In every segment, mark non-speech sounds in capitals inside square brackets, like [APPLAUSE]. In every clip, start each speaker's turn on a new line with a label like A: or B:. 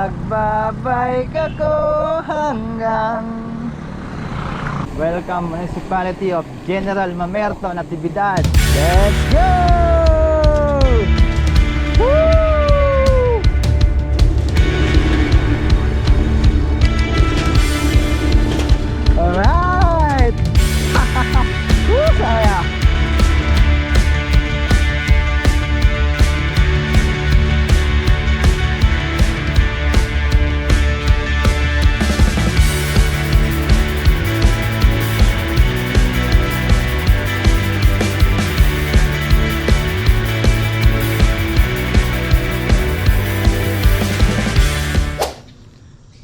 A: Magbabike ako hanggang Welcome Municipality of General Mamerto Natividad Let's go! Woo! Alright!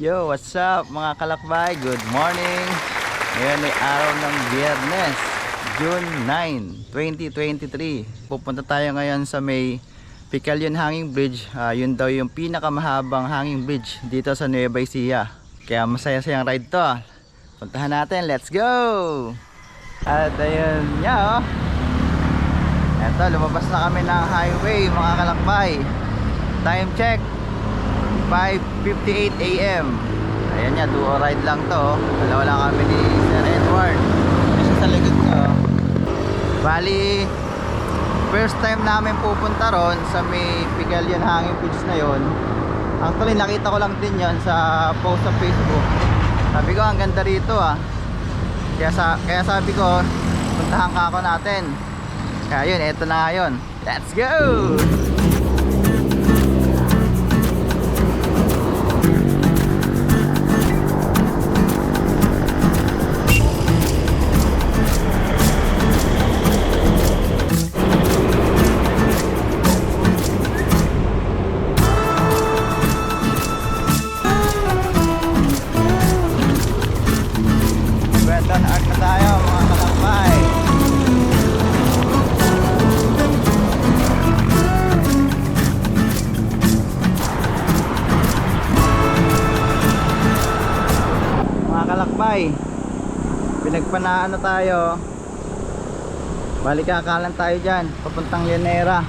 A: Yo, what's up mga kalakbay? Good morning! Ngayon ay araw ng Biyernes, June 9, 2023. Pupunta tayo ngayon sa may Picalion Hanging Bridge. Ah, yun daw yung pinakamahabang hanging bridge dito sa Nueva Ecija. Kaya masaya-sayang ride to. ah. Puntahan natin, let's go! At ayun niya oh. Eto, lumabas na kami ng highway mga kalakbay. Time check, 5.58 a.m. Ayan niya, duo ride lang to. oh. Dalawa lang kami ni Sir Edward. Isa sa likod ko. Bali, first time namin pupunta ron sa may Pigalian Hanging Beach na yon. Actually, nakita ko lang din yon sa post sa Facebook. Sabi ko, ang ganda rito ah. Kaya, sa, kaya sabi ko, puntahan ka ako natin. Kaya yun, eto na yun. Let's go! Na tayo. Balikakalan tayo dyan, papuntang Llanera.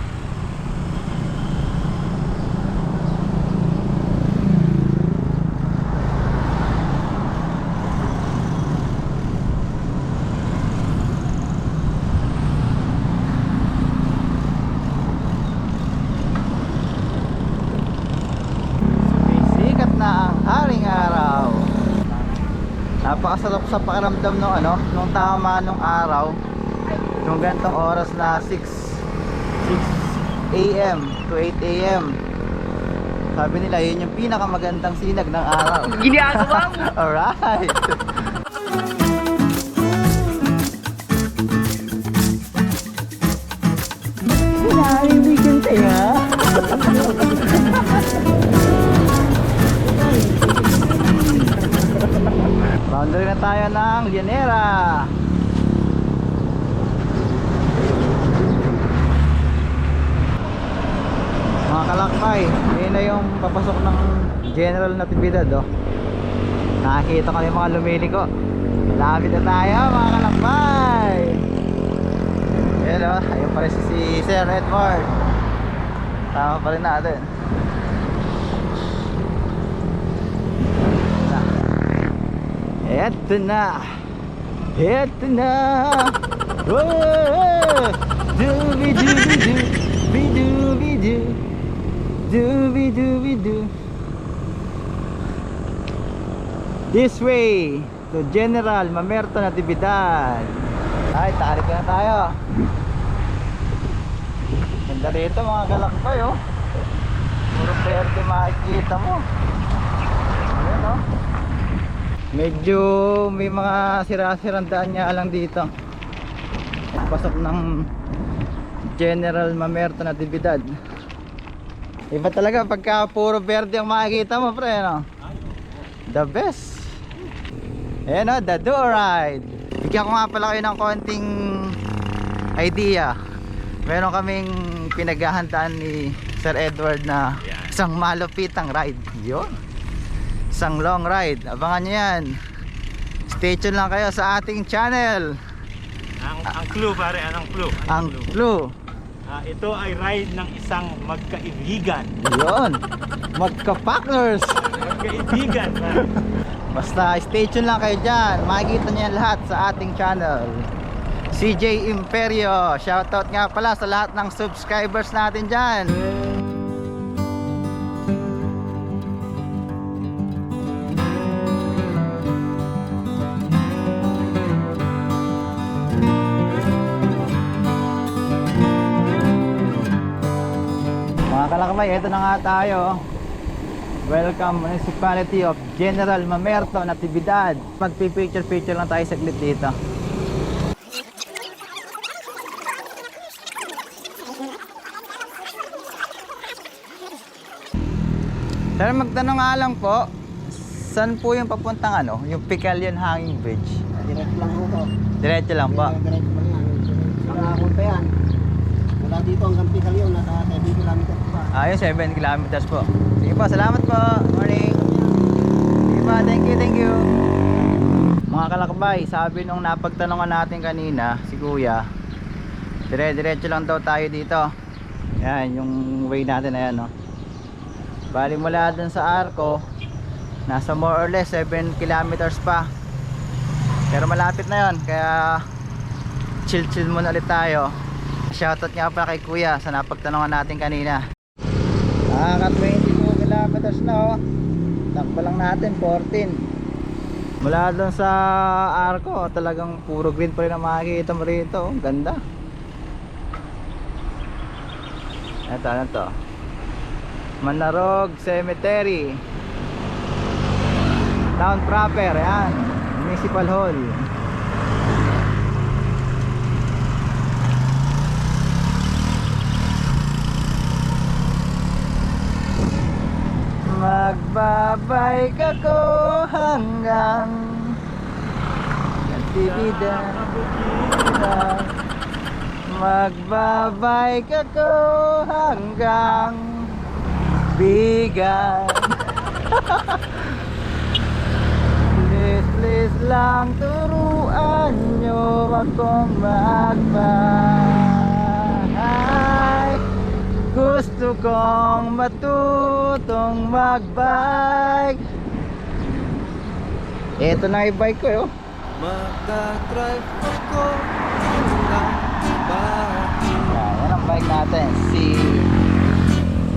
A: Sumisikat na ang haring araw. Napakasarap sa pakiramdam nung ano, nung tama nung araw. Nung gantong oras na 6 6 AM to 8 AM. Sabi nila yun yung pinakamagandang sinag ng araw.
B: Ginagawa mo! [LAUGHS]
A: Alright. Na tayo ng Llanera. Mga kalakbay, yun na yung papasok ng General Natividad oh. Nakakita ko yung mga lumiliko. Lapit na tayo mga kalakbay. Yan o, ayun pa rin si, si Sir Edward. Tama pa rin natin. Na. Eto na. Eto na. Oh, Dooby dooby doo. Be dooby doo. Dooby dooby doo. This way to General Mamerto Natividad. Ay, tarik na tayo. Ganda rito mga galakbay oh. Puro verde makikita mo. Ayan oh. Medyo may mga sira-sirang daan nga lang dito. Pasok ng General Mamerto Natividad. Iba talaga pagka puro verde ang makikita mo pre no? The best. Ayan o, the do ride. Bigyan ko nga pala kayo ng konting idea. Meron kaming pinaghahandaan ni Sir Edward na isang malupitang ride. Yun. Isang long ride. Abangan nyo yan. Stay tuned lang kayo sa ating channel.
B: Ang, ang clue pare, anong clue?
A: Ang clue.
B: Ah, ito ay ride ng isang magkaibigan.
A: Yun. Magka-partners.
B: Magkaibigan. [LAUGHS]
A: Basta stay tuned lang kayo dyan. Makikita yan lahat sa ating channel. CJ Imperio. Shoutout nga pala sa lahat ng subscribers natin dyan. Mga kalakbay, ito na nga tayo. Welcome Municipality of General Mamerto, Natividad. Magpipicture-picture lang tayo saglit dito. Sir, magtanong nga lang po, saan po yung papuntang ano? Yung Picalian Hanging Bridge?
C: Direct lang to.
A: Diretso lang po.
C: Direct lang. Nakakon pa yan. Mula dito hanggang Picalion, nasa 7 kilometers.
A: Ayun, 7 kilometers po. Sige po, salamat po. Morning. Sige po, thank you, thank you. Mga kalakbay, sabi nung napagtanongan natin kanina, si Kuya, dire-diretso lang daw tayo dito. Yan, yung way natin na yan, no. Bali mula dun sa Arco, nasa more or less 7 kilometers pa. Pero malapit na yon kaya chill-chill muna ulit tayo. Shoutout nga pa kay Kuya sa napagtanongan natin kanina. Nakaka 22 kilometers na oh. Takbo lang natin 14. Mula doon sa Arco, talagang puro green pa rin ang makikita mo rito. oh. Ganda. Ito, ano to? Manarog Cemetery. Town proper, yan. Municipal Hall. Magbabike ako hanggang Natividad Magbabike ako hanggang Bigan [LAUGHS] Please, please lang turuan nyo akong magbike Gusto kong matutong magbike. Ito na yung bike ko yo
C: Magdadrive ako hanggang
A: Yan, yan ang bike natin. Si?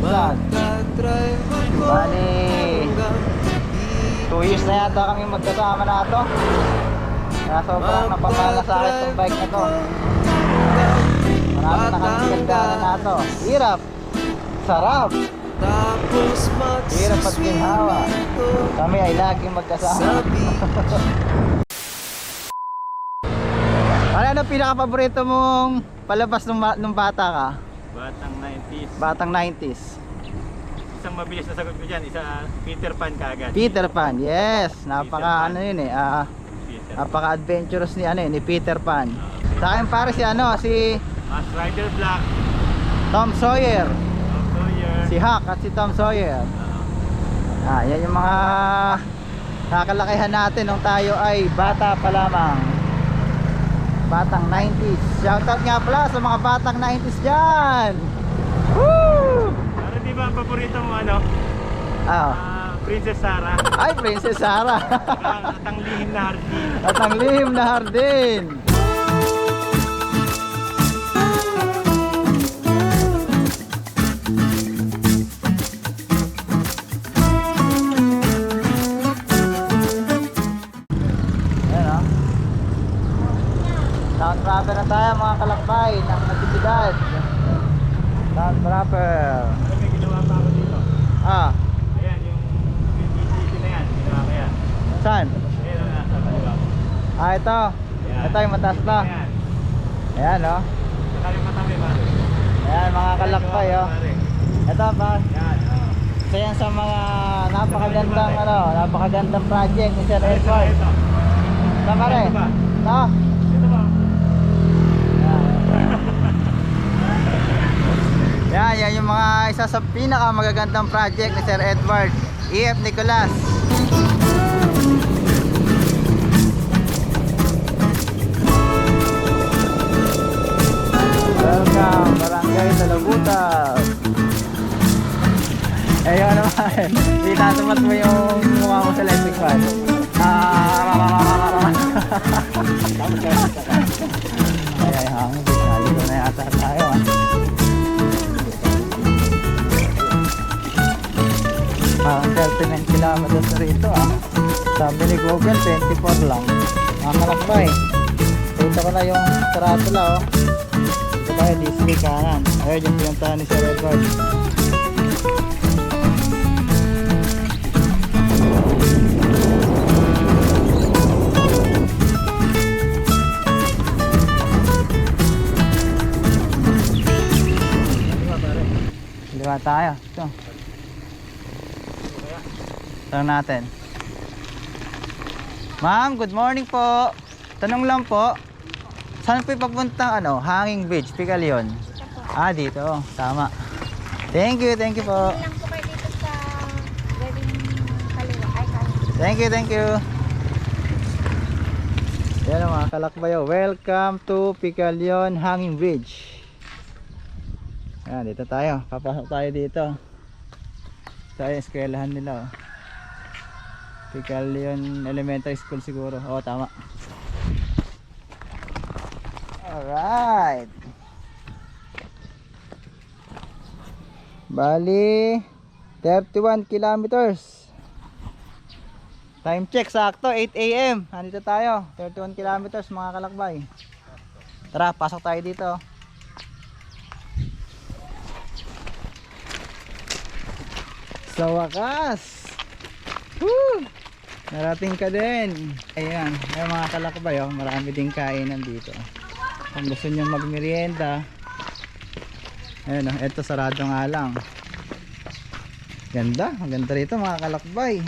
C: Magdadrive ako
A: Bali 2 years na yata kami magkasama na to. Kaya sobrang napamana sa akin itong bike na to Marami na kami gandaan na to Hirap. Sarap.
C: Tapos
A: Hirap pag ginhawa. Kami ay laging magkasama. [LAUGHS] Ano ano pinaka-paborito mong palabas nung, nung bata ka?
B: Batang 90s.
A: Batang 90s
B: Isang mabilis na sagot ko dyan, isa Peter Pan kaagad.
A: Peter Pan, yes. Napaka
B: Pan.
A: ano yun eh ah,
B: Peter.
A: Napaka-adventurous ni ano eh, ni Peter Pan. Sa akin pare si ano, si
B: Mas Rider Black,
A: Tom Sawyer
B: Tom Sawyer.
A: Si Huck at si Tom Sawyer Ah, yan yung mga nakakalakihan natin nung tayo ay bata pa lamang. Batang 90s. Shoutout nga pala sa mga batang 90s dyan. Woo!
B: Pero di ba ang paborito mo ano?
A: Ah,
B: Ah, Princess Sarah.
A: ay Princess Sarah.
B: ang, at ang lihim na hardin.
A: at ang lihim na hardin. Proper na tayo mga kalakbay ng natividad. Town proper.
B: May ginawa pa ako dito.
A: Ah,
B: Ayan, yung PPCC na yan. Ginawa ko yan.
A: saan?
B: Ayan ang nasa kaliwa.
A: Ah, ito.
B: Ayan.
A: Ito yung mataas na.
B: Ayan.
A: Ayan o.
B: Sa kaliwa kami, pare.
A: Ayan mga kalakbay o.
B: Pare.
A: Ito pa.
B: Yan, oh.
A: Isa yan sa mga napakagandang ano, napakagandang project ni Sir
B: Ito,
A: Edward.
B: ito.
A: Ito pare.
B: Ito ba?
A: Ito.
B: Ito ba?
A: Yan, yan yung mga isa sa pinaka magagandang project ni Sir Edward E.F. Nicolas. Welcome, Barangay Talabutas. Ayun naman, itatapat mo yung mukha mo sa electric fan. Ah, ay, hangin. Nalito na yata tayo ah. Ah, 39 kilometers na rito ah. Sabi ni Google, 24 lang. Mga kalakbay. Punta ko na yung taratula oh. Ito tayo, DC kanan. Ayun yung pinuntahan ni Sir Edward. Liwa tayo. Ito. Tanong natin. Ma'am, good morning po. Tanong lang po. Saan po papunta ano? Hanging Bridge, Picalion. Ah, dito. Tama. Thank you, thank you po.
D: lang po kayo dito sa gawing kaliwa. Ay.
A: Thank you, thank you. Yan ang mga kalakbayo. Welcome to Picalion Hanging Bridge. Yan, dito tayo. Papasok tayo dito. Sa eskwelahan nila. Oh. Picalion Elementary School siguro. Oo, tama. Alright. Bali, 31 kilometers. Time check sakto 8 AM. Nandito tayo. 31 kilometers mga kalakbay. Tara, pasok tayo dito. Sa wakas. Woo! Narating ka din. Ayan, ay mga kalakbay oh, marami ding kainan dito. Kung gusto niyo magmerienda. Ayun oh, eto sarado nga lang. Ganda, ang ganda rito mga kalakbay.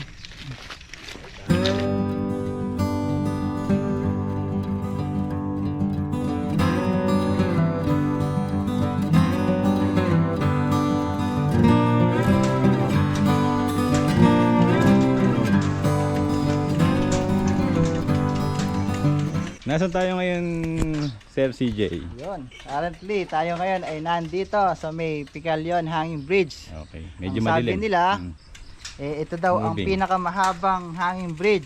B: Nasaan tayo ngayon, Sir CJ?
A: Yun. Currently, tayo ngayon ay nandito sa may Picalion Hanging Bridge.
B: Okay, medyo
A: Ang sabi
B: madilim.
A: nila,
B: Mm.
A: Eh, ito daw ang
B: Moving.
A: pinakamahabang hanging bridge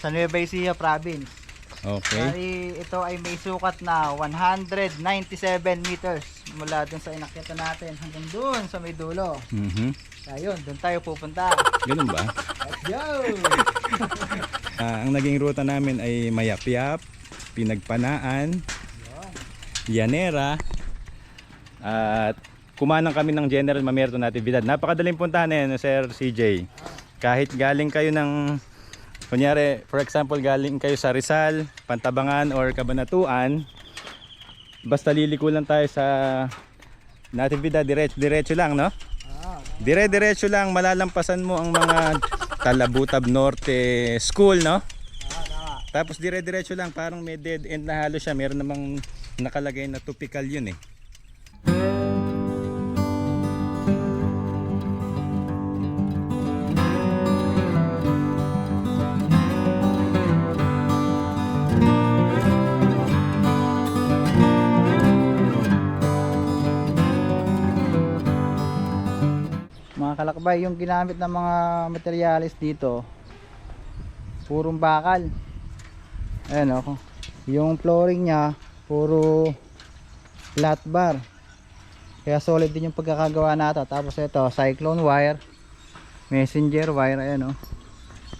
A: sa Nueva Ecija province.
B: Okay.
A: Bali, ito ay may sukat na 197 meters mula dun sa inakyatan natin hanggang dun sa may dulo.
B: Mhm.
A: Kaya yun, dun tayo pupunta.
B: Ganun ba?
A: Let's go! [LAUGHS]
B: Ah, ang naging ruta namin ay Mayapyap, Pinagpanaan, Llanera, at kumanang kami ng General Mamerto Natividad. Napakadaling puntahan na yan, Sir CJ. Kahit galing kayo ng, kunyari, for example, galing kayo sa Rizal, Pantabangan, or Cabanatuan, basta liliko lang tayo sa Natividad, diretso, diretso lang, no?
A: Ah,
B: Dire-diretso lang, malalampasan mo ang mga Talabutab Norte School, no? Tapos dire-diretso lang, parang may dead end na halo siya. Meron namang nakalagay na typical yun eh.
A: Mga kalakbay, yung ginamit ng mga materialis dito, purong bakal. Ayan o. Yung flooring niya, puro flat bar. Kaya solid din yung pagkakagawa nato. Tapos ito, cyclone wire, messenger wire, ayan o.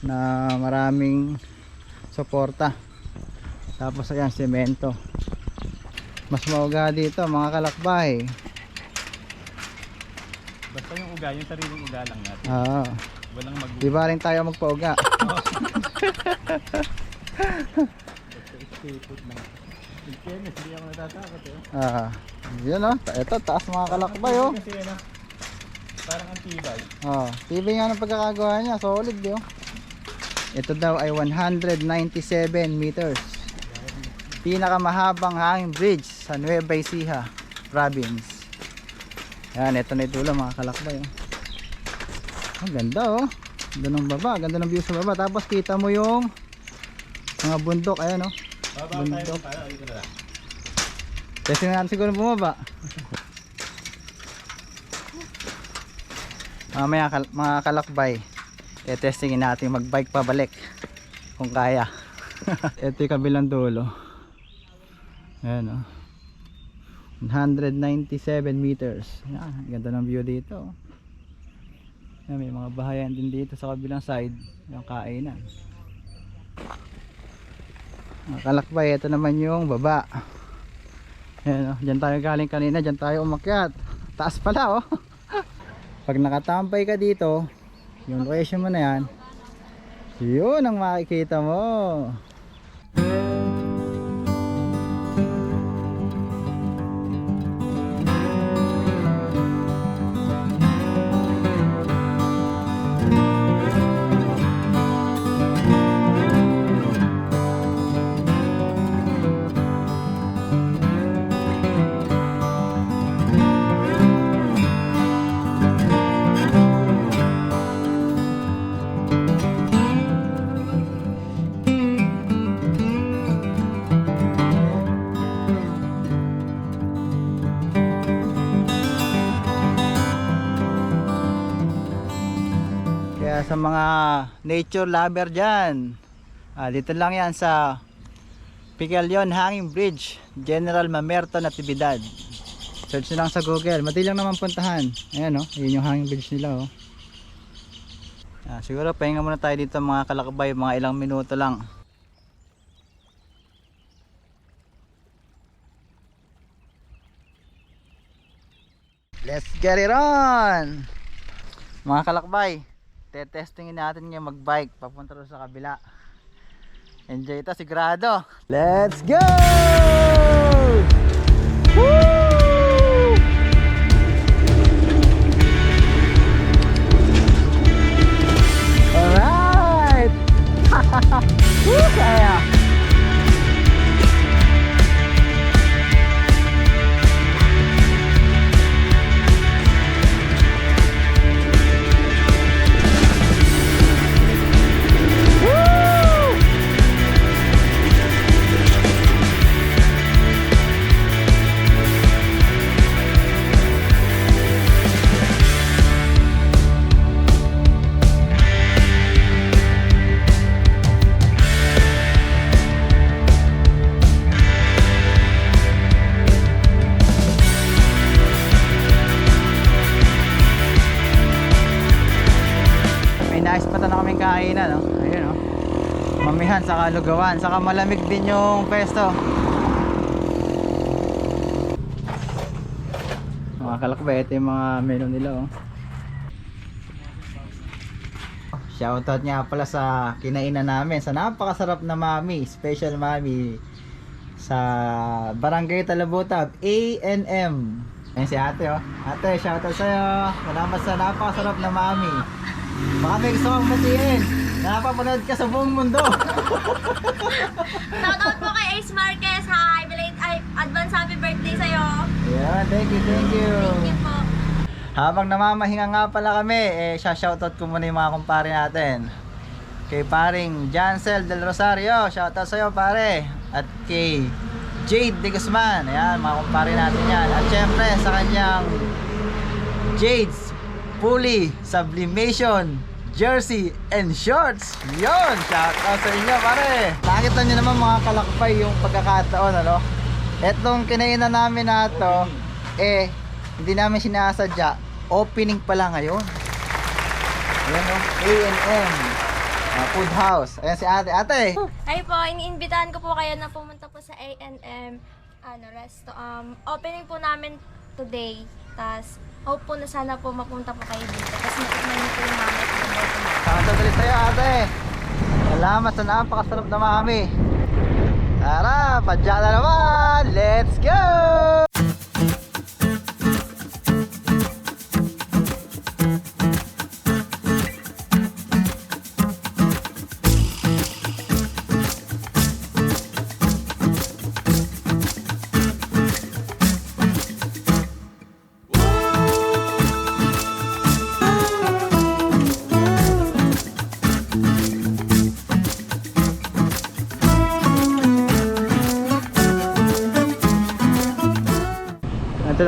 A: Na maraming suporta. Tapos ayan, semento. Mas mauga dito mga kalakbay.
B: Basta yung uga, yung sariling uga lang natin.
A: Ah,
B: Walang mag
A: di ba rin tayo magpauga? [LAUGHS]
B: In fairness, hindi ako natatakot eh.
A: Ah, yun oh. Ito, taas mga kalakbay oh.
B: Kasi ano, parang ang tibay.
A: Oh, TV nga ng pagkakagawa niya, solid oh. Ito daw ay 197 meters. Pinakamahabang hanging bridge sa Nueva Ecija province. Yan, ito na itulo mga kalakbay oh. Ang ganda oh. Ganda ng baba, ganda ng view sa baba. Tapos kita mo yung mga bundok, ayan oh.
B: Baba
A: Bundok.
B: dito na
A: siguro bumaba. Mamaya kal mga kalakbay, eh testingin natin mag-bike pabalik kung kaya. [LAUGHS] Ito yung kabilang dulo. Ayan o. 197 meters. Yan, ganda ng view dito. Yan, may mga bahayan din dito sa kabilang side. Yung kainan. Kalakbay, ito naman yung baba. Ayan o, dyan tayo galing kanina, dyan tayo umakyat. Taas pala oh. [LAUGHS] Pag nakatambay ka dito, yung location mo na yan, yun ang makikita mo. Kaya sa mga nature lover dyan, ah, dito lang yan sa Picalion Hanging Bridge, General Mamerto Natividad. Search nyo lang sa Google, madali lang naman puntahan. Ayan oh, yun yung hanging bridge nila oh. Ah, siguro pahinga muna tayo dito mga kalakbay, mga ilang minuto lang. Let's get it on! Mga kalakbay, tetestingin natin ngayon mag-bike papunta rin sa kabila. Enjoy ito, sigurado. Let's go! Woo! Mamihan, saka lugawan, saka malamig din yung pesto. Mga kalakbay, ito yung mga menu nila, oh. Shoutout nga pala sa kinainan namin, sa napakasarap na mami, special mami sa Barangay Talabutab, A&M. Ayan si ate oh. Ate, shoutout sa'yo. Salamat sa napakasarap na mami. Baka may gusto. Napapanood ka sa buong mundo. [LAUGHS]
D: Shoutout po kay Ace Marquez. Hi! Belated, ay, advance happy birthday sa'yo.
A: Ayan, thank you, thank you.
D: Thank you po.
A: Habang namamahinga nga pala kami, eh, shoutout ko muna yung mga kumpare natin. Kay paring Jancel Del Rosario, shoutout sa'yo pare. At kay Jade De Guzman, ayan, mga kumpare natin yan. At syempre sa kanyang Jade's Fully Sublimation Jersey and Shorts. Yon, shoutout sa inyo pare. Nakita nyo naman mga kalakpay yung pagkakataon, ano? Etong kinainan namin na to, eh, hindi namin sinasadya. Opening pala ngayon. Ayan o, A&M. ah, food house. Ayan si ate. Ate!
D: Ay po, iniimbitahan ko po kayo na pumunta po sa A&M ano, resto. Um, opening po namin today. Tapos, hope po na sana po mapunta po kayo dito. Tapos matikman niyo po yung
A: Nagdadali sa'yo ate Salamat sa napakasarap na mami Tara, padya na naman Let's go! Let's go!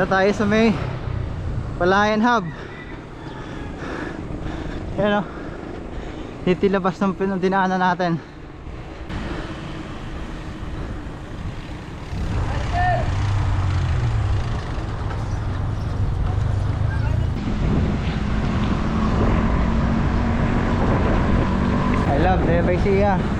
A: Na tayo sa may Palayan Hub. Yan o. Dito yung labas ng pinagdinaanan natin. I love Nueva Ecija.